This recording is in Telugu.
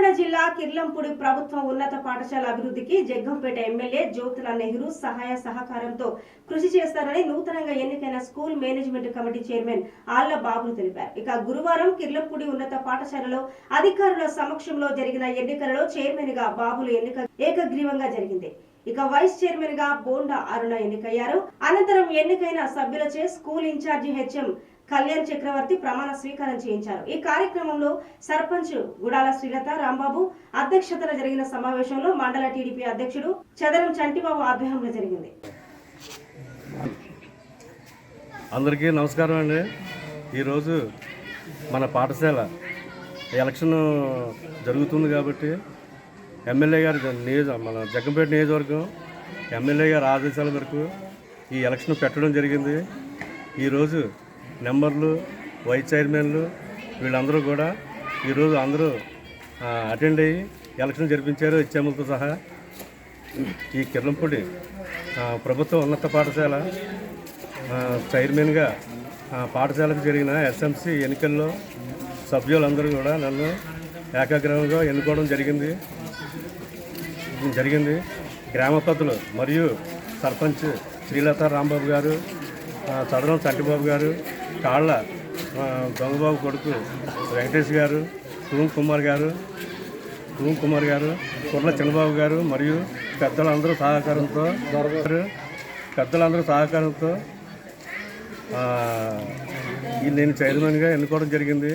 కాకినాడ జిల్లా కిర్లంపూడి ప్రభుత్వ ఉన్నత పాఠశాల అభివృద్ధికి జగ్గంపేట ఎమ్మెల్యే జ్యోతుల నెహ్రూ సహాయ సహకారంతో కృషి చేస్తారని నూతనంగా ఎన్నికైన స్కూల్ మేనేజ్మెంట్ కమిటీ చైర్మన్ ఆళ్ళ బాబులు తెలిపారు. ఇక గురువారం కిర్లంపూడి ఉన్నత పాఠశాలలో అధికారుల సమక్షంలో జరిగిన ఎన్నికలలో చైర్మన్గా బాబులు ఎన్నిక ఏకగ్రీవంగా జరిగింది. ఇక వైస్ చైర్మన్గా బోండా అరుణ ఎన్నికయ్యారు. అనంతరం ఎన్నికైన సభ్యులచే school incharge HM Kalyan Chakravarthi ప్రమాణ స్వీకారం చేయించారు. ఈ కార్యక్రమంలో సర్పంచ్ గుడాల శ్రీలత రాంబాబు అధ్యక్షతన జరిగిన సమావేశంలో మండల టీడీపీ అధ్యక్షుడు చదరం చంటిబాబు ఆధ్వర్యంలో జరిగింది. అందరికీ నమస్కారం అండి. ఈరోజు మన పాఠశాల ఎలక్షన్ జరుగుతుంది కాబట్టి ఎమ్మెల్యే గారి నియోజ మన జగ్గంపేట నియోజకవర్గం ఎమ్మెల్యే గారి ఆదేశాల మేరకు ఈ ఎలక్షన్ పెట్టడం జరిగింది. ఈరోజు నెంబర్లు వైస్ చైర్మన్లు వీళ్ళందరూ కూడా ఈరోజు అందరూ అటెండ్ అయ్యి ఎలక్షన్ జరిపించారు హెచ్ఎంఎల్తో సహా ఈ కిర్లంపూడి ప్రభుత్వ ఉన్నత పాఠశాల చైర్మన్గా పాఠశాలకు జరిగిన ఎస్ఎంసి ఎన్నికల్లో సభ్యులందరూ కూడా నన్ను ఏకాగ్రహంగా ఎన్నుకోవడం జరిగింది. జరిగింది. గ్రామ పెద్దలు మరియు సర్పంచ్ శ్రీలత రాంబాబు గారు చదరం చంటిబాబు గారు కాళ్ళ దొంగబాబు కొడుకు వెంకటేష్ గారు తూమ్ కుమార్ గారు తూమ్ కుమార్ గారు కుర్ల చిన్నబాబు గారు మరియు పెద్దలందరూ సహకారంతో పెద్దలందరూ సహకారంతో ఈ నేను చైర్మన్గా ఎన్నుకోవడం జరిగింది.